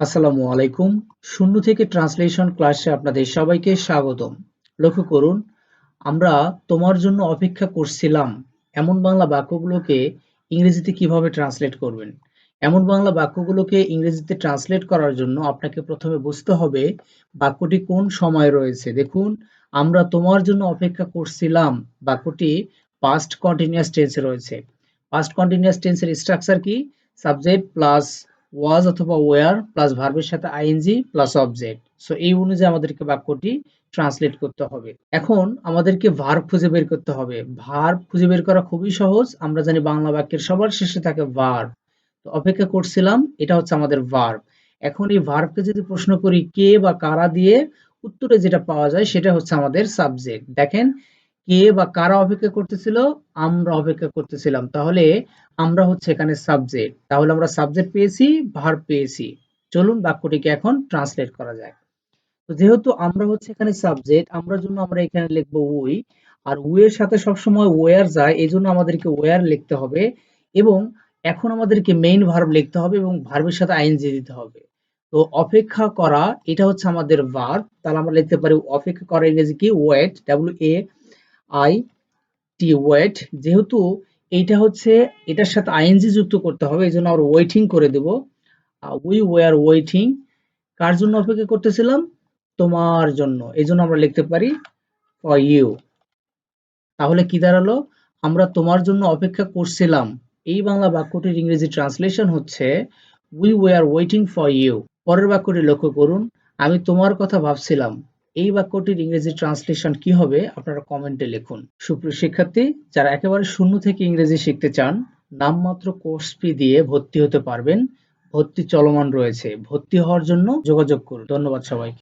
আসসালামু আলাইকুম। শূন্য থেকে ট্রান্সলেশন ক্লাসে আপনাদের সবাইকে স্বাগতম। লক্ষ্য করুন, আমরা তোমার জন্য অপেক্ষা করছিলাম এমন বাংলা বাক্যগুলোকে ইংরেজিতে কীভাবে ট্রান্সলেট করবেন। এমন বাংলা বাক্যগুলোকে ইংরেজিতে ট্রান্সলেট করার জন্য আপনাকে প্রথমে বুঝতে হবে বাক্যটি কোন সময় রয়েছে। দেখুন, আমরা তোমার জন্য অপেক্ষা করছিলাম বাক্যটি পাস্ট কন্টিনিউয়াস টেন্সে রয়েছে। পাস্ট কন্টিনিউয়াস টেন্সের স্ট্রাকচার কি? সাবজেক্ট প্লাস ওয়াজ অথবা ওয়ার প্লাস ভার্বের সাথে আইএনজি প্লাস অবজেক্ট সো এই অনুযায়ী আমাদেরকে বাক্যটি ট্রান্সলেট করতে হবে। এখন আমাদেরকে ভার্ব খুঁজে বের করতে হবে। ভার্ব খুঁজে বের করা খুবই সহজ। আমরা জানি বাংলা বাক্যের সবার শেষে থাকে ভার্ব তো অপেক্ষা করছিলাম, এটা হচ্ছে আমাদের ভার্ব এখন এই ভার্বকে যদি প্রশ্ন করি কে বা কারা দিয়ে উত্তরে যেটা পাওয়া যায়, সেটা হচ্ছে আমাদের সাবজেক্ট দেখেন কে বা কারা অপেক্ষা করতেছিল? আমরা অপেক্ষা করতেছিলাম। তাহলে আমরা হচ্ছে এখানে সাবজেক্ট তাহলে আমরা সাবজেক্ট পেয়েছি ভার্ব পেয়েছি। চলুন বাক্যটিকে এখন ট্রান্সলেট করা যায় তো যেহেতু আমরা হচ্ছে এখানে সাবজেক্ট আমরা জন্য আমরা এখানে লিখব উই আর উই এর সাথে সবসময় ওয়ার যায় এই জন্য আমাদেরকে ওয়ার লিখতে হবে। এবং এখন আমাদেরকে মেইন ভার্ব লিখতে হবে এবং ভার্বের সাথে আইএনজি দিতে হবে। তো অপেক্ষা করা, এটা হচ্ছে আমাদের ভার্ব তাহলে আমরা লিখতে পারি অপেক্ষা করা ইংরেজি কি? Wait W A I T wait যেহেতু এইটা হচ্ছে, এটার সাথে আইএনজি যুক্ত করতে হবে, এই জন্য আমরা ওয়েটিং করে দেব। উই ওয়ার ওয়েটিং কার জন্য অপেক্ষা করতেছিলাম? তোমার জন্য, এই জন্য আমরা লিখতে পারি ফর ইউ তাহলে কি দাঁড়াল? আমরা তোমার জন্য অপেক্ষা করছিলাম। এই বাংলা বাক্যটির ইংরেজি ট্রান্সলেশন হচ্ছে we were waiting for you পরের বাক্যটি লক্ষ্য করুন, আমি তোমার কথা ভাবছিলাম। এই বাক্যটির ইংরেজি ট্রান্সলেশন কি হবে আপনারা কমেন্টে লিখুন। সুপ্রিয় শিক্ষার্থী, যারা একেবারে শূন্য থেকে ইংরেজি শিখতে চান, নামমাত্র কোর্স ফি দিয়ে ভর্তি হতে পারবেন। ভর্তি চলমান রয়েছে। ভর্তি হওয়ার জন্য যোগাযোগ করুন। ধন্যবাদ সবাইকে।